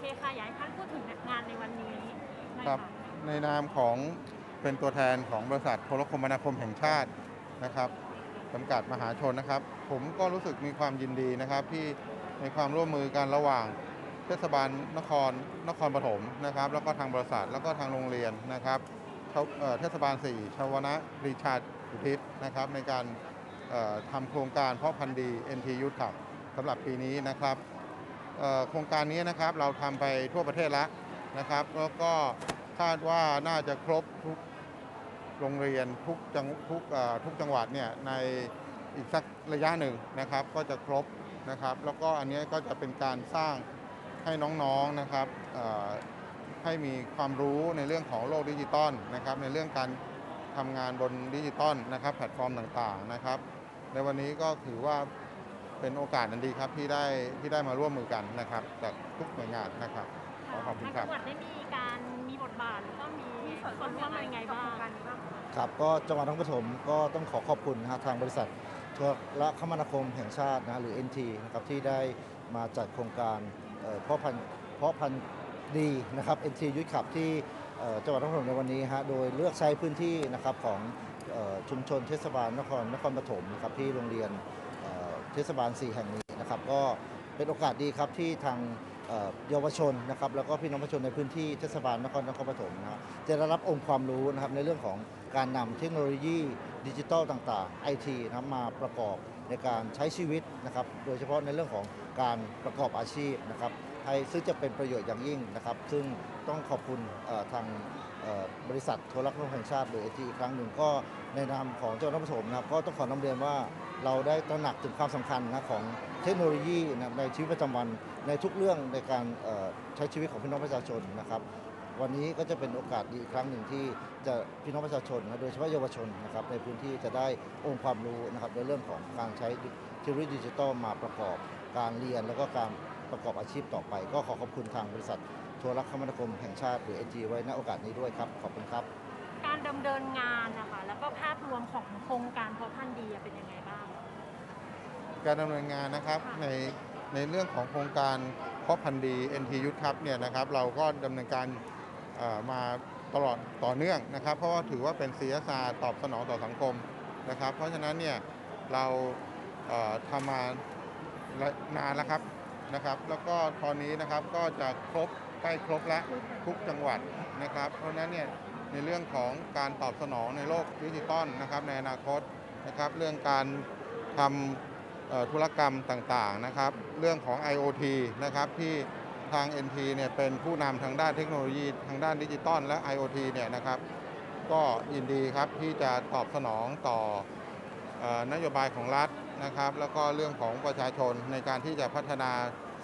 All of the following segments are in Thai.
เคค่ะอยากให้ท่านพูดถึงงานในวันนี้ครับในนามของเป็นตัวแทนของบริษัทโทรคมนาคมแห่งชาตินะครับจำกัดมหาชนนะครับ ผมก็รู้สึกมีความยินดีนะครับ ที่ในความร่วมมือกันระหว่างเทศบาลนครนครปฐมนะครับ แล้วก็ทางบริษัทแล้วก็ทางโรงเรียนนะครับเทาเอ่อเทศบาล4ชาวนะรีชาร์ดอุทิศนะครับ ในการเอ่อทำโครงการเพาะพันธุ์ดี NT Youth Club สำหรับปีนี้นะครับ โครงการนี้นะครับเราทำไปทั่วประเทศแล้วนะครับ แล้วก็คาดว่าน่าจะครบทุกโรงเรียนทุกจังทุกทุกจังหวัดเนี่ยในอีกสักระยะหนึ่งนะครับ ก็จะครบนะครับ แล้วก็อันนี้ก็จะเป็นการสร้างให้น้องๆนะครับให้มีความรู้ในเรื่องของโลกดิจิตอลนะครับ ในเรื่องการทำงานบนดิจิตอลนะครับ แพลตฟอร์มต่างๆนะครับ ในวันนี้ก็ถือว่า เป็นโอกาสอันดีครับที่ได้ที่ได้มาร่วมมือกันนะครับจากทุกหน่วยงานนะครับขอขอบคุณครับทางจังหวัดได้มีการมีบทบาทหรือว่ามีส่วนร่วมอะไรยังไงบ้าง ครับก็จังหวัดนครปฐมก็ต้องขอขอบคุณนะฮะทางบริษัทโทรคมนาคมแห่งชาตินะฮะหรือ NT นะครับที่ได้มาจัดโครงการเอ่อเพาะพันธุ์เพาะพันธุ์ดีนะครับ NT ยุทธขับที่เอ่อจังหวัดนครปฐมในวันนี้ฮะโดยเลือกใช้พื้นที่นะครับของเอ่อชุมชนเทศบาลนครนครปฐมนะครับที่โรงเรียน เทศบาล 4 แห่งนี้นะครับก็เป็นโอกาสดีครับที่ทางเยาวชนนะครับแล้วก็พี่น้องประชาชนในพื้นที่เทศบาลนครนครปฐมนะจะได้รับองค์ความรู้นะครับในเรื่องของการนำเทคโนโลยีดิจิทัลต่างๆ IT นะมาประกอบในการใช้ชีวิตนะครับโดยเฉพาะในเรื่องของการประกอบอาชีพนะครับ ให้ซึ่งจะเป็นประโยชน์อย่างยิ่งนะครับ ซึ่งต้องขอบคุณทางบริษัทโทรคมนาคมแห่งชาติหรือ AT อีกครั้งหนึ่งก็ในนามของเจังหวัดนครปฐมนะครับก็ต้องขอนำเรียนว่าเราได้ตระหนักถึงความสำคัญนะของเทคโนโลยีนะในชีวิตประจำวันในทุกเรื่องในการใช้ชีวิตของพี่น้องประชาชนนะครับวันนี้ก็จะเป็นโอกาสดีอีกครั้งหนึ่งที่จะพี่น้องประชาชนนะโดยเฉพาะเยาวชนนะครับในพื้นที่จะได้องค์ความรู้นะครับในเรื่องของการใช้เทคโนโลยีดิจิทัลมาประกอบการเรียนแล้วก็การ ประกอบอาชีพต่อไป ก็ขอขอบคุณทางบริษัทโทรคมนาคมแห่งชาติหรือ NG ไว้ณโอกาสนี้ด้วยครับ ขอบคุณครับ การดำเนินงานนะคะแล้วก็ภาพรวมของโครงการเพาะพันธุ์ดีเป็นยังไงบ้าง การดำเนินงานนะครับค่ะในในเรื่องของโครงการเพาะพันธุ์ดี NT ยุทธครับเนี่ยนะครับเราก็ดำเนินการเอ่อมาตลอดต่อเนื่องนะครับ เพราะว่าถือว่าเป็น CSR ตอบสนองต่อสังคมนะครับ เพราะฉะนั้นเนี่ยเราเอ่อทำมานานแล้วครับ นะครับ แล้วก็ตอนนี้นะครับก็จะครบใกล้ครบแล้วทุกจังหวัดนะครับ เพราะนั้นเนี่ยในเรื่องของการตอบสนองในโลกดิจิตอลนะครับในอนาคตนะครับ เรื่องการทำธุรกรรมต่างๆนะครับ เรื่องของ IoT นะครับที่ทาง NT เนี่ยเป็นผู้นำทางด้านเทคโนโลยีทางด้านดิจิตอลและ IoT เนี่ยนะครับ ก็ยินดีครับที่จะตอบสนองต่อออนโยบายของรัฐ นะครับ แล้วก็เรื่องของประชาชนในการที่จะพัฒนา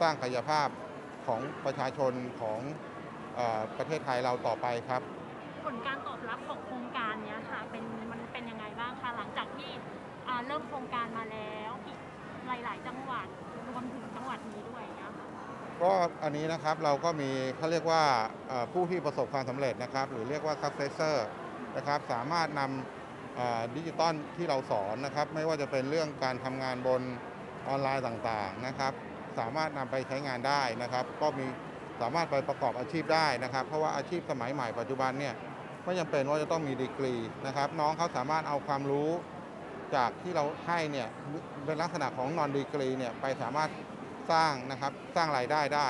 สร้างกายภาพของประชาชนของเออประเทศไทยเราต่อไปครับ ผลการตอบรับของโครงการเนี้ยค่ะเป็นมันเป็นยังไงบ้างคะหลังจากที่อ่าเริ่มโครงการมาแล้วอีกหลาย ๆ จังหวัดรวมถึงจังหวัดนี้ด้วยเนี้ยค่ะก็อันนี้นะครับเราก็มีเขาเรียกว่าเอ่อผู้ที่ประสบความสำเร็จนะครับ หรือเรียกว่า successor นะครับสามารถนำเอ่อ ดิจิตอลที่เราสอนนะครับ ไม่ว่าจะเป็นเรื่องการทำงานบนออนไลน์ต่างๆนะครับ สามารถนำไปใช้งานได้นะครับ ก็มีสามารถไปประกอบอาชีพได้นะครับ เพราะว่าอาชีพสมัยใหม่ปัจจุบันเนี่ยไม่จำเป็นว่าจะต้องมีดีกรีนะครับ น้องเขาสามารถเอาความรู้จากที่เราให้เนี่ยเป็นลักษณะของนอนดีกรีเนี่ยไปสามารถสร้างนะครับสร้างรายได้ได้